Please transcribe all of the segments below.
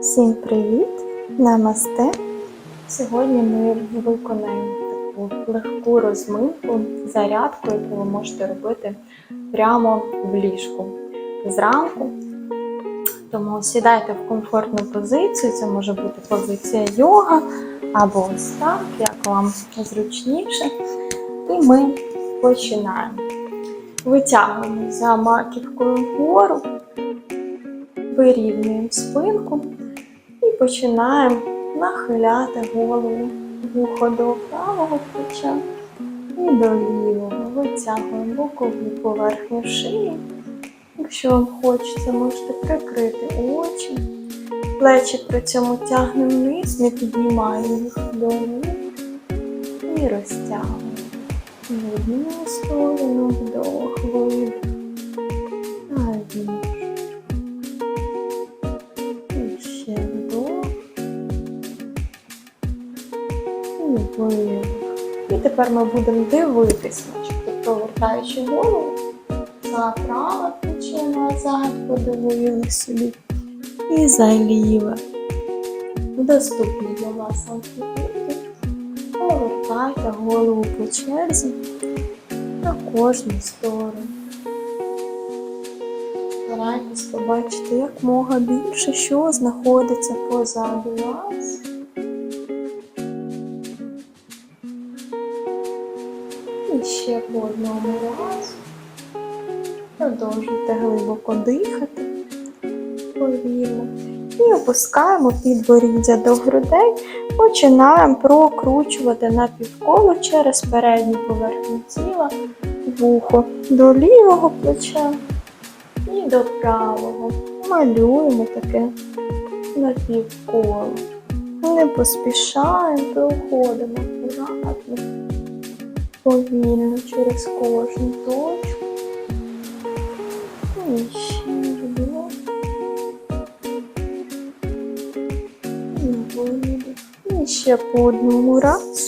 Всім привіт! Намасте! Сьогодні ми виконаємо таку легку розминку, зарядку, яку ви можете робити прямо в ліжку зранку. Тому сідайте в комфортну позицію, це може бути позиція йога або ось так, як вам зручніше. І ми починаємо. Витягуємо за маківкою вгору, вирівнюємо спинку починаємо нахиляти голову вухо до правого плеча і до лівого. Витягуємо бокову поверхню шиї. Якщо вам хочеться, можете прикрити очі. Плечі при цьому тягнемо вниз, не піднімаємо їх догори і розтягуємо. В одну сторону вдох, видих. А тепер ми будемо дивитись, начебто повертаючи голову за праве плече назад, подивили собі. І за ліве. Доступні для вас амплітуді. Повертайте голову по черзі на кожну сторону. Старайтесь побачити як мога більше, що знаходиться позаду вас. І ще по одному разу. Продовжуйте глибоко дихати повільно. І опускаємо підборіддя до грудей, починаємо прокручувати на півколо через передню поверхню тіла, вухо до лівого плеча і до правого. Малюємо таке на півколо. Не поспішаємо, проходимо акуратно, повільно через кожну точку. І ще вдох. І видих. Ще по одному раз.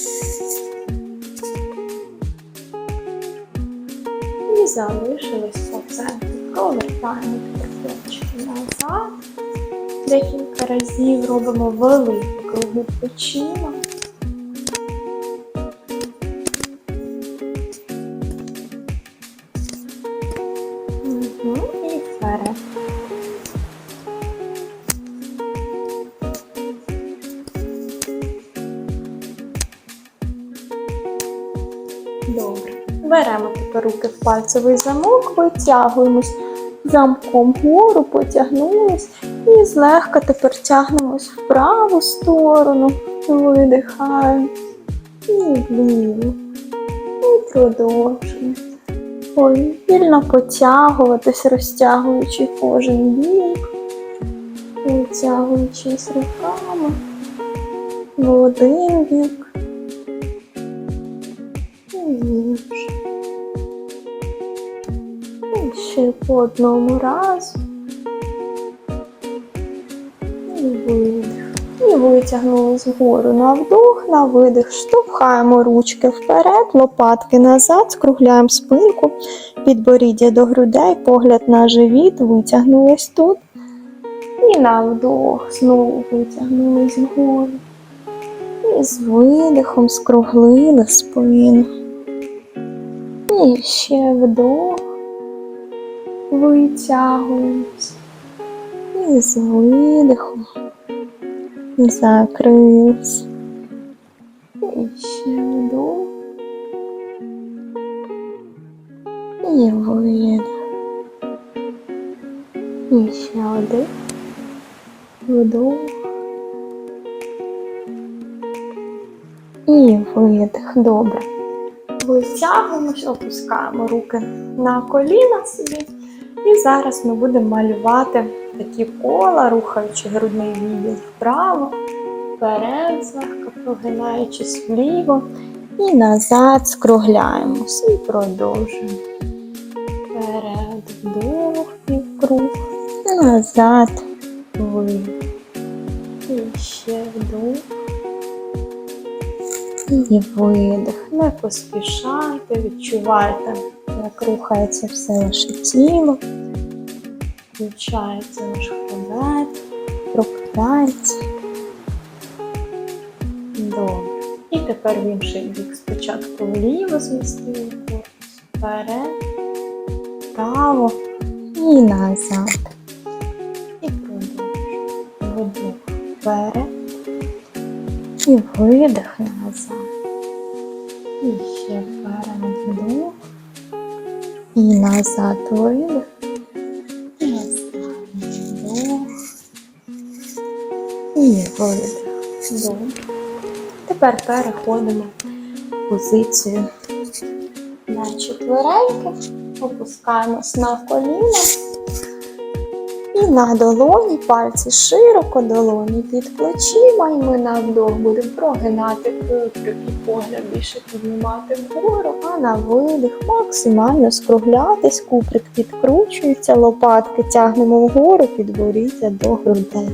І залишились по центру. Провертаємо плечки назад. Декілька разів робимо великі круги плечима. Добре. Беремо тепер руки в пальцевий замок, витягуємось замком вгору, потягнулись і злегка тепер тягнемось в праву сторону, видихаємо і вліву. І продовжуємо. Повільно потягуватись, розтягуючи кожен бік, витягуючись руками в один бік в. І ще по одному разу. І видих. І витягнули згору на вдох, на видих. Штовхаємо ручки вперед, лопатки назад, скругляємо спинку, підборіддя до грудей, погляд на живіт, витягнулись тут. І на вдох знову витягнулись вгору. І з видихом скруглили спину. І ще вдох. Витягуємось. І з видихом закрились. І ще вдох. І видих. І ще один. Вдох. І видих. Добре. Витягуємось, опускаємо руки на коліна собі. І зараз ми будемо малювати такі кола, рухаючи грудний відділ вправо, вперед, злегка прогинаючись вліво. І назад скругляємось і продовжуємо. Вперед, вдох півкруг, назад, видих. І ще вдох. І видих. Не поспішайте, відчувайте, як рухається все ваше тіло, включається ваш хребет, прокидається. Добре. І тепер в інший бік спочатку вліво змістили корпус, вперед, вправо і назад. І продовжуємо. Вдох вперед. І видих назад. І ще вперед вдох. І назад видих. І останній вдох. Тепер переходимо в позицію на четвереньки, опускаємось на коліна і на долоні, пальці широко, долоні під плечима, і ми на вдох будемо прогинати куприк і погляд більше піднімати вгору, а на видих максимально скруглятись, куприк підкручується, лопатки тягнемо вгору, підборіддя до грудей.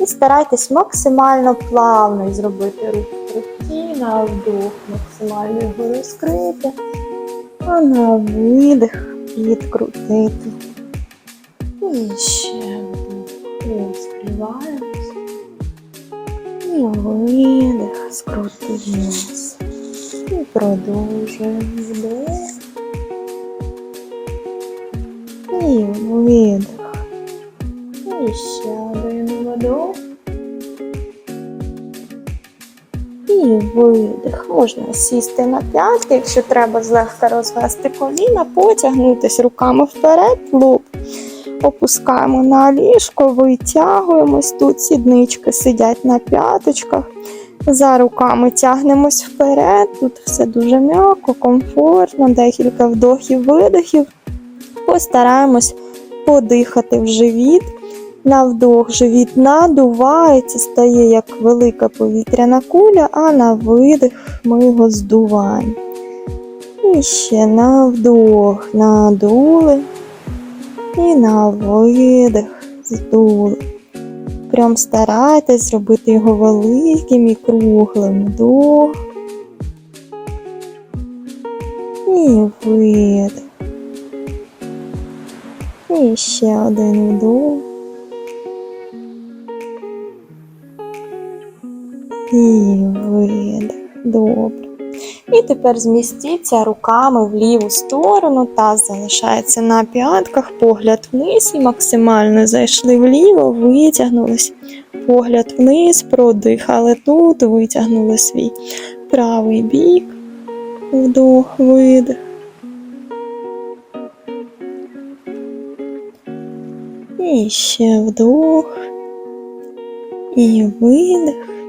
І старайтесь максимально плавно зробити рух хребті, на вдох максимально його розкрити, а на видих підкрутити. І ще. Розкриваємось. І видих, скрутимось. І продовжуємо вдох. І видих. І ще один вдох. І видих. Можна сісти на п'ятки, якщо треба злегка розвести коліна, потягнутись руками вперед, лоб. Опускаємо на ліжко, витягуємось. Тут сіднички сидять на п'яточках. За руками тягнемось вперед. Тут все дуже м'яко, комфортно, декілька вдохів, видохів. Постараємось подихати в живіт. На вдох живіт надувається, стає як велика повітряна куля, а на видих ми його здуваємо. І ще на вдох надули. І на видих здули. Прям старайтесь зробити його великим і круглим. Вдох. І видих. І ще один вдох. І видих. Добре. І тепер змістіться руками в ліву сторону, таз залишається на п'ятках, погляд вниз і максимально зайшли вліво, витягнулись. Погляд вниз, продихали тут, витягнули свій правий бік, вдох, видих. І ще вдох. І видих.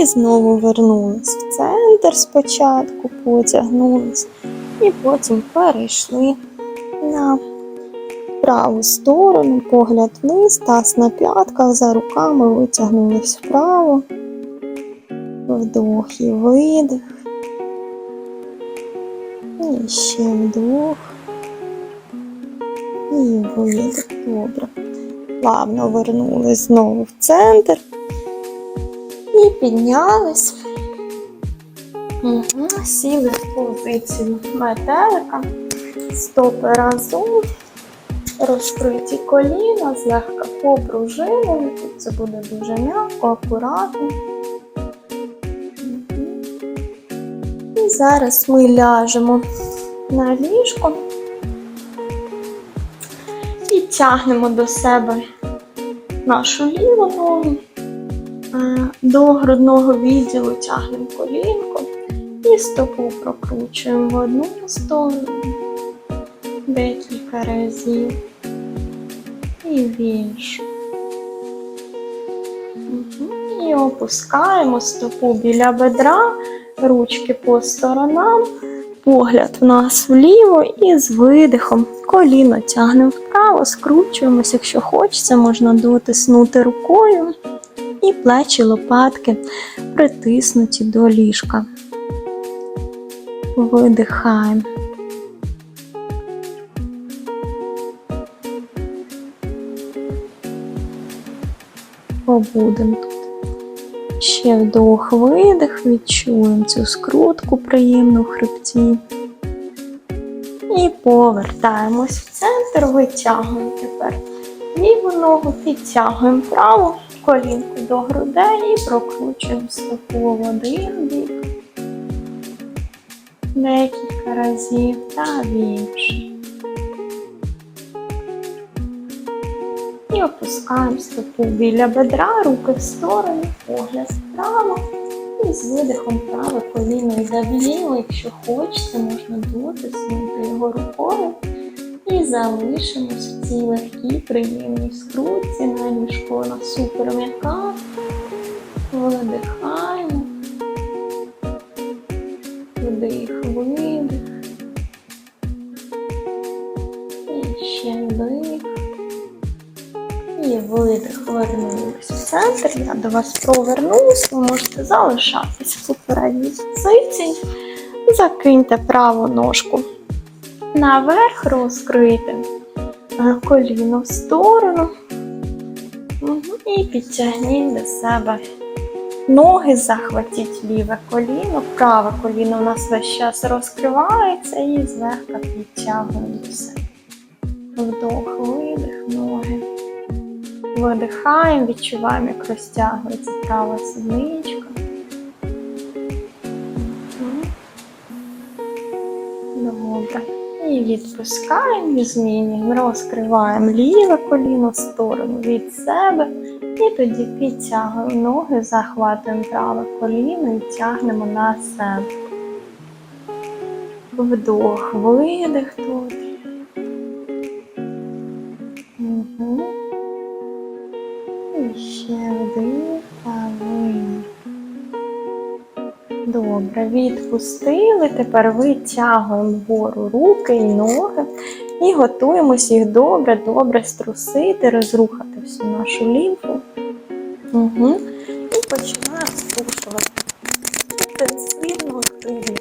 І знову вернулись в центр спочатку, потягнулись, і потім перейшли на праву сторону, погляд вниз, таз на п'ятках, за руками витягнулись вправо, вдох і видих. І ще вдох. І видих. Добре. Плавно вернулись знову в центр. І піднялись. Сіли в позицію метелика. Стопи разом. Розкриті коліна, злегка попружинили. Тут це буде дуже м'яко, акуратно. І зараз ми ляжемо на ліжко і тягнемо до себе нашу ліву ногу. До грудного відділу тягнемо колінко і стопу прокручуємо в одну сторону декілька разів і в іншу. І опускаємо стопу біля бедра, ручки по сторонам, погляд в нас вліво і з видихом коліно тягнемо вправо, скручуємось, якщо хочеться, можна дотиснути рукою і плечі лопатки притиснуті до ліжка. Видихаємо. Побудемо тут. Ще вдох, видих, відчуємо цю скрутку приємну в хребті. І повертаємось в центр, витягуємо тепер ліву ногу, підтягуємо праву, колінку до грудей і прокручуємо стопу в один бік. Декілька разів та в інший. І опускаємо стопу біля бедра, руки в сторону, погляд вправо. І з видихом праве коліно йде вліво. Якщо хочете, можна дотиснути його рукою. І залишимось в цій легкій приємній скрутці на ліжку. Вона супер м'яка. Видихаємо. Вдих, видих. І ще вдих. І видих, вернулись в центр. Я до вас повернусь. Ви можете залишатись в попередній позиції. Закиньте праву ножку наверх, розкрийте е, коліно в сторону. І підтягніть до себе ноги, захватіть ліве коліно, праве коліно у нас весь час розкривається і злегка підтягуємо до. Вдох, видих, ноги. Видихаємо, відчуваємо, як розтягується права сідничка. Відпускаємо, змінюємо, розкриваємо ліве коліно в сторону від себе. І тоді підтягуємо ноги, захватуємо праве коліно і тягнемо на себе. Вдох, видих тут. Відпустили. Тепер витягуємо вгору руки і ноги і готуємось їх добре, добре струсити, розрухати всю нашу лімфу. Угу. І починаємо струшувати. Інтенсивно активно.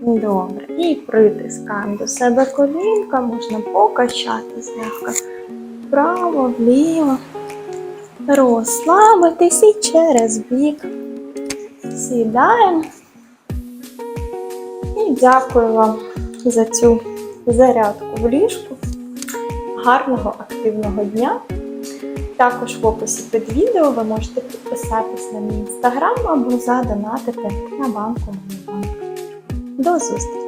Добре. І притискаємо до себе колінка, можна покачати злегка вправо, вліво розслабитись і через бік. Сідаємо. І дякую вам за цю зарядку в ліжку. Гарного активного дня! Також в описі під відео ви можете підписатись на мій інстаграм або задонатити на банку Монобанк. До зустрічі!